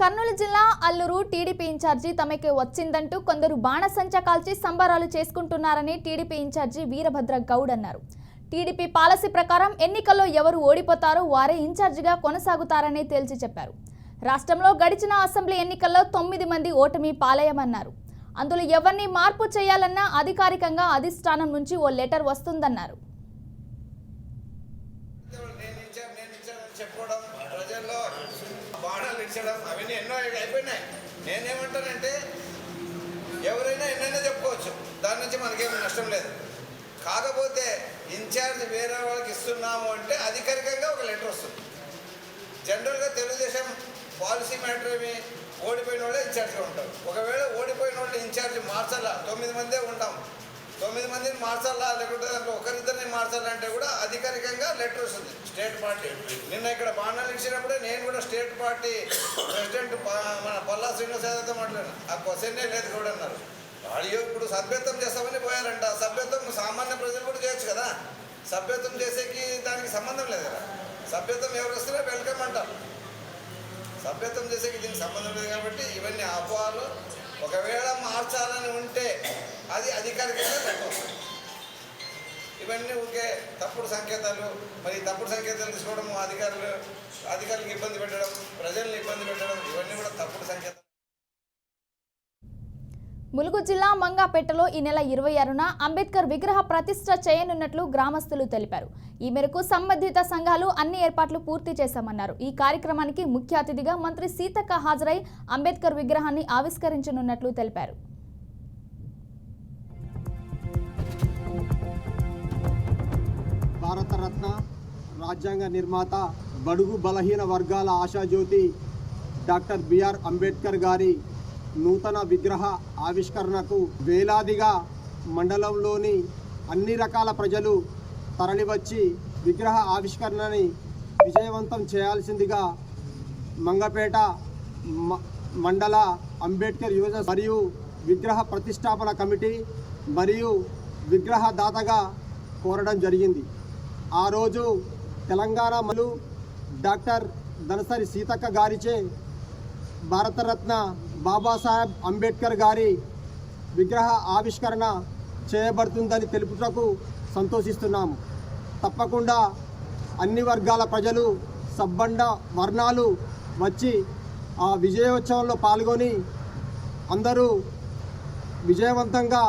కర్నూలు జిల్లా Alluri TDP incharge తమకే వచ్చిందంటూ కొందరు బాణసంచ కాల్చి సంబరాలు చేసుకుంటున్నారని టీడీపీ ఇన్ఛార్జి వీరభద్ర గౌడ్ అన్నారు. టీడీపీ పాలసీ ప్రకారం ఎన్నికల్లో ఎవరు ఓడిపోతారో వారే ఇన్ఛార్జిగా కొనసాగుతారని తేల్చి చెప్పారు. రాష్ట్రంలో గడిచిన అసెంబ్లీ ఎన్నికల్లో తొమ్మిది మంది ఓటమి పాలయమన్నారు అందులో ఎవరిని మార్పు చేయాలన్నా అధికారికంగా అధిష్టానం నుంచి ఓ లెటర్ వస్తుందన్నారు. నేను ప్రజల్లో బాణాలు ఇచ్చడం అవన్నీ ఎన్నో అయిపోయినాయి. నేనేమంటానంటే ఎవరైనా ఎన్నైనా చెప్పుకోవచ్చు. దాని నుంచి మనకేం నష్టం లేదు. కాకపోతే ఇన్ఛార్జ్ వేరే వాళ్ళకి ఇస్తున్నాము అంటే అధికారికంగా ఒక లెటర్ వస్తుంది. జనరల్గా తెలుగుదేశం పాలసీ మ్యాటర్ ఏమి? ఓడిపోయిన వాళ్ళే ఇన్ఛార్జ్గా ఉంటారు. ఒకవేళ ఓడిపోయిన వాళ్ళు ఇన్ఛార్జ్ మార్చాలా? తొమ్మిది మందే ఉంటాం. తొమ్మిది మందిని మార్చాలా? లేకుంటే దాంట్లో ఒకరిద్దరిని మార్చాలంటే కూడా అధికారికంగా లెటర్ వస్తుంది. స్టేట్ పార్టీ నిన్న ఇక్కడ బాణాలు ఇచ్చినప్పుడే నేను కూడా స్టేట్ పార్టీ ప్రెసిడెంట్ మన పల్లా శ్రీనివాస్ యాదవ్తో మాట్లాడాను. ఆ క్వశ్చన్నే లేదు కూడా అన్నారు. వాళ్ళు ఇప్పుడు సభ్యత్వం చేస్తామని పోయారంట. సభ్యత్వం సామాన్య ప్రజలు కూడా చేయొచ్చు కదా. సభ్యత్వం చేసేకి దానికి సంబంధం లేదు కదా. సభ్యత్వం ఎవరు వస్తారో వెల్కమ్ అంటారు. సభ్యత్వం చేసేకి దీనికి సంబంధం లేదు కాబట్టి ఇవన్నీ అపోహాలు. ఒకవేళ మార్చాలని ఉంటే అది అధికారికంగా పెట్టవచ్చు ఇవన్నీ ఊరికే తప్పుడు సంకేతాలు. మరి తప్పుడు సంకేతాలు తీసుకోవడం అధికారులు అధికారులకు ఇబ్బంది పెట్టడం ప్రజల్ని ఇబ్బంది పెట్టడం ఇవన్నీ కూడా తప్పుడు సంకేతాలు. ములుగు జిల్లా మంగాపేటలో ఈ నెల ఇరవై ఆరున అంబేద్కర్ విగ్రహ ప్రతిష్ట చేయనున్నట్లు గ్రామస్తులు తెలిపారు. ఈ మేరకు సంబంధిత సంఘాలు అన్ని ఏర్పాట్లు పూర్తి చేశామన్నారు. ఈ కార్యక్రమానికి ముఖ్య అతిథిగా మంత్రి సీతక్క హాజరై అంబేద్కర్ విగ్రహాన్ని ఆవిష్కరించనున్నట్లు తెలిపారు. భారతరత్న రాజ్యాంగ నిర్మాత బడుగు బలహీన వర్గాల ఆశాజ్యోతి డాక్టర్ బిఆర్ అంబేద్కర్ గారి నూతన విగ్రహ ఆవిష్కరణకు వేలాదిగా మండలంలోని అన్ని రకాల ప్రజలు తరలివచ్చి విగ్రహ ఆవిష్కరణని విజయవంతం చేయాల్సిందిగా మంగపేట మ- మండల అంబేద్కర్ యువజన మరియు విగ్రహ ప్రతిష్టాపన కమిటీ మరియు విగ్రహ దాతగా కోరడం జరిగింది. ఆ రోజు తెలంగాణ మలు డాక్టర్ దనసరి సీతక్క గారిచే భారతరత్న బాబాసాహెబ్ అంబేద్కర్ గారి విగ్రహ ఆవిష్కరణ చేయబడుతుందని తెలుపుటకు సంతోషిస్తున్నాము. తప్పకుండా అన్ని వర్గాల ప్రజలు సబ్బండ వర్ణాలు వచ్చి ఆ విజయోత్సవంలో పాల్గొని అందరూ విజయవంతంగా